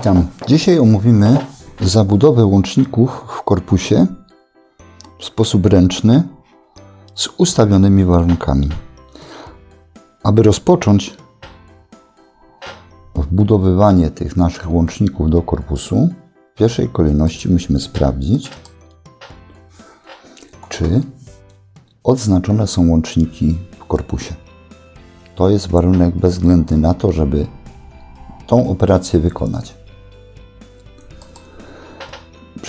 Witam. Dzisiaj omówimy zabudowę łączników w korpusie w sposób ręczny z ustawionymi warunkami. Aby rozpocząć wbudowywanie tych naszych łączników do korpusu, w pierwszej kolejności musimy sprawdzić, czy odznaczone są łączniki w korpusie. To jest warunek bezwzględny na to, żeby tą operację wykonać.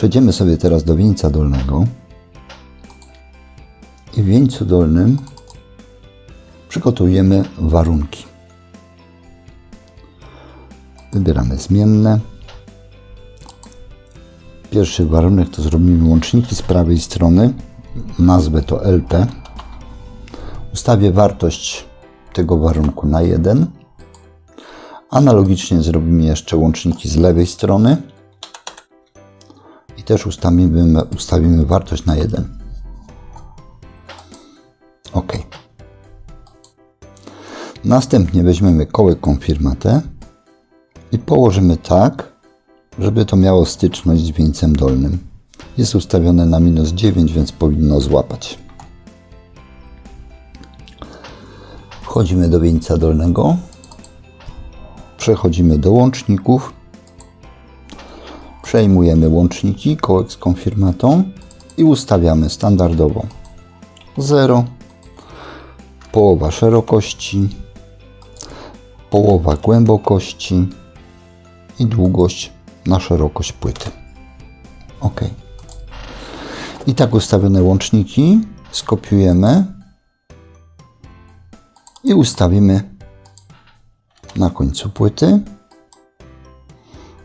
Przejdziemy sobie teraz do wieńca dolnego i w wieńcu dolnym przygotujemy warunki. Wybieramy zmienne. Pierwszy warunek to zrobimy łączniki z prawej strony. Nazwę to LP. Ustawię wartość tego warunku na 1. Analogicznie zrobimy jeszcze łączniki z lewej strony i też ustawimy, ustawimy wartość na 1. OK. Następnie weźmiemy kołek konfirmatę i położymy tak, żeby to miało styczność z wieńcem dolnym. Jest ustawione na minus 9, więc powinno złapać. Wchodzimy do wieńca dolnego. Przechodzimy do łączników. Przejmujemy łączniki, z konfirmatą i ustawiamy standardowo 0, połowa szerokości, połowa głębokości i długość na szerokość płyty. OK. I tak ustawione łączniki skopiujemy i ustawimy na końcu płyty.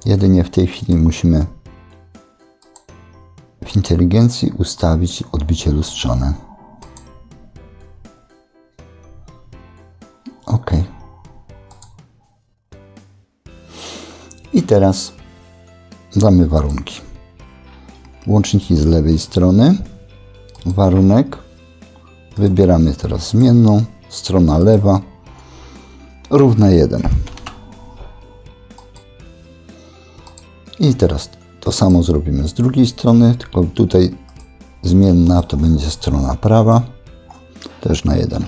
Jedynie w tej chwili musimy w inteligencji ustawić odbicie lustrzane. OK. I teraz damy warunki. Łączniki z lewej strony. Warunek. Wybieramy teraz zmienną. Strona lewa. Równa 1. I teraz to samo zrobimy z drugiej strony, tylko tutaj zmienna to będzie strona prawa, też na 1.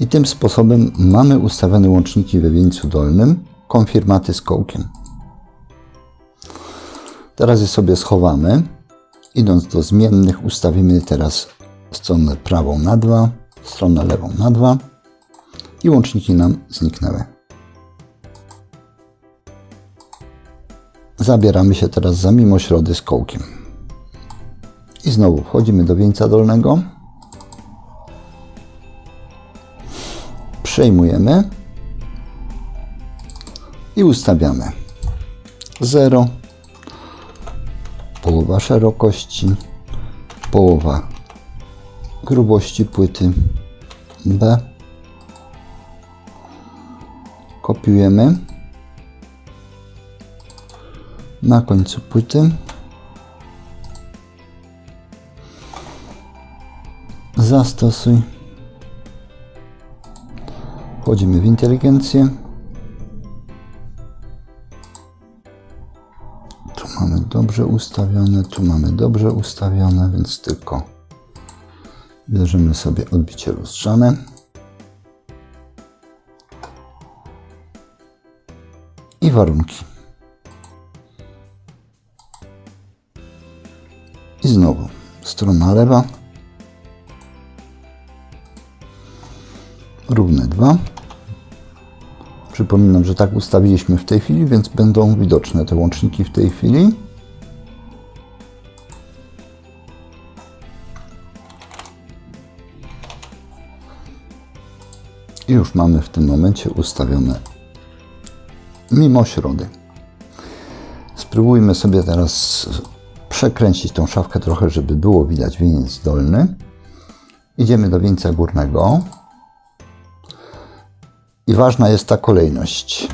I tym sposobem mamy ustawione łączniki we wieńcu dolnym, konfirmaty z kołkiem. Teraz je sobie schowamy. Idąc do zmiennych ustawimy teraz stronę prawą na 2, stronę lewą na 2 i łączniki nam zniknęły. Zabieramy się teraz za mimośrody z kołkiem. I znowu wchodzimy do wieńca dolnego. Przejmujemy i ustawiamy 0, połowa szerokości, połowa grubości płyty B. Kopiujemy na końcu płyty. Zastosuj. Wchodzimy w inteligencję. Tu mamy dobrze ustawione, tu mamy dobrze ustawione, więc tylko bierzemy sobie odbicie lustrzane. I warunki. I znowu strona lewa. Równe 2. Przypominam, że tak ustawiliśmy w tej chwili, więc będą widoczne te łączniki w tej chwili. I już mamy w tym momencie ustawione mimo środy. Spróbujmy sobie teraz przekręcić tą szafkę trochę, żeby było widać wieniec dolny. Idziemy do wieńca górnego. I ważna jest ta kolejność.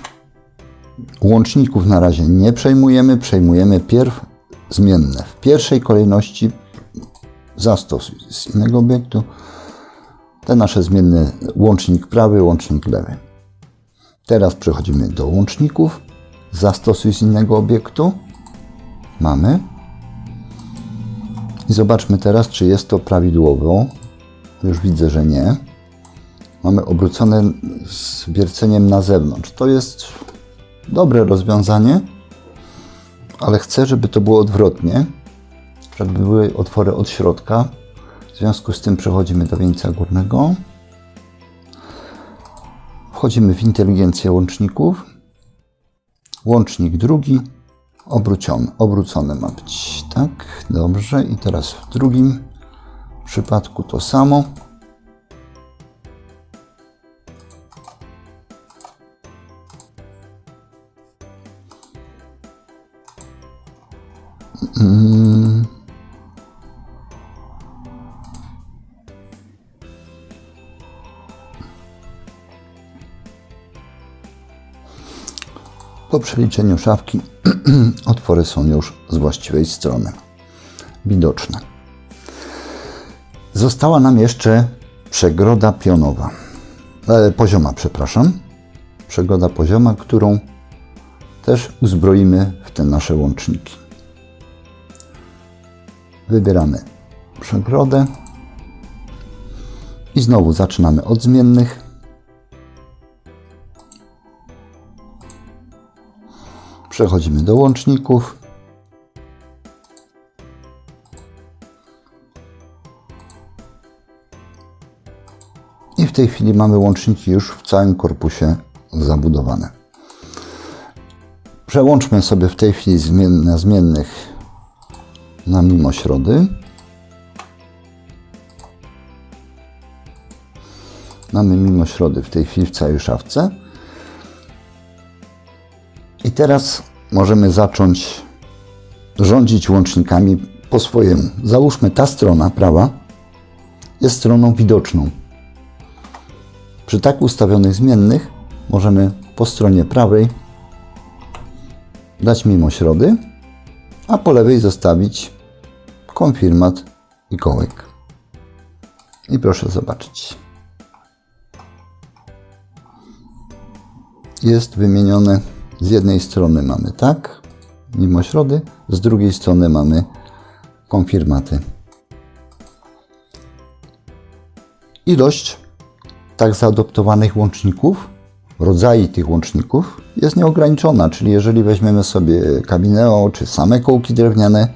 Łączników na razie nie przejmujemy, przejmujemy pierw zmienne. W pierwszej kolejności zastosuj z innego obiektu te nasze zmienne łącznik prawy, łącznik lewy. Teraz przechodzimy do łączników Zastosuj z innego obiektu. Mamy. I zobaczmy teraz, czy jest to prawidłowo. Już widzę, że nie. Mamy obrócone z wierceniem na zewnątrz. To jest dobre rozwiązanie, ale chcę, żeby to było odwrotnie, żeby były otwory od środka. W związku z tym przechodzimy do wieńca górnego. Wchodzimy w inteligencję łączników. Łącznik drugi obrócony, obrócony ma być. Tak, dobrze. I teraz w drugim przypadku to samo. Po przeliczeniu szafki otwory są już z właściwej strony widoczne. Została nam jeszcze przegroda pionowa, e, pozioma, przepraszam. Przegroda pozioma, którą też uzbroimy w te nasze łączniki. Wybieramy przegrodę i znowu zaczynamy od zmiennych. Przechodzimy do łączników. I w tej chwili mamy łączniki już w całym korpusie zabudowane. Przełączmy sobie w tej chwili na zmiennych na mimośrody. Mamy mimośrody w tej chwili w całej szafce. Teraz możemy zacząć rządzić łącznikami po swojemu. Załóżmy, ta strona prawa jest stroną widoczną. Przy tak ustawionych zmiennych możemy po stronie prawej dać mimośrody, a po lewej zostawić konfirmat i kołek. I proszę zobaczyć. Jest wymienione z jednej strony mamy tak, mimo środy, z drugiej strony mamy konfirmaty. Ilość tak zaadoptowanych łączników, rodzaje tych łączników jest nieograniczona, czyli jeżeli weźmiemy sobie kabineo czy same kołki drewniane,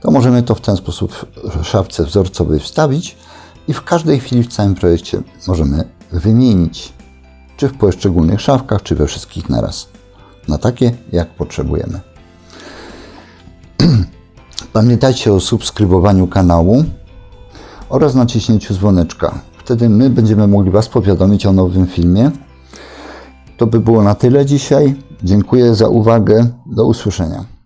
to możemy to w ten sposób w szafce wzorcowej wstawić i w każdej chwili w całym projekcie możemy wymienić, czy w poszczególnych szafkach, czy we wszystkich naraz na takie, jak potrzebujemy. Pamiętajcie o subskrybowaniu kanału oraz naciśnięciu dzwoneczka. Wtedy my będziemy mogli Was powiadomić o nowym filmie. To by było na tyle dzisiaj. Dziękuję za uwagę. Do usłyszenia.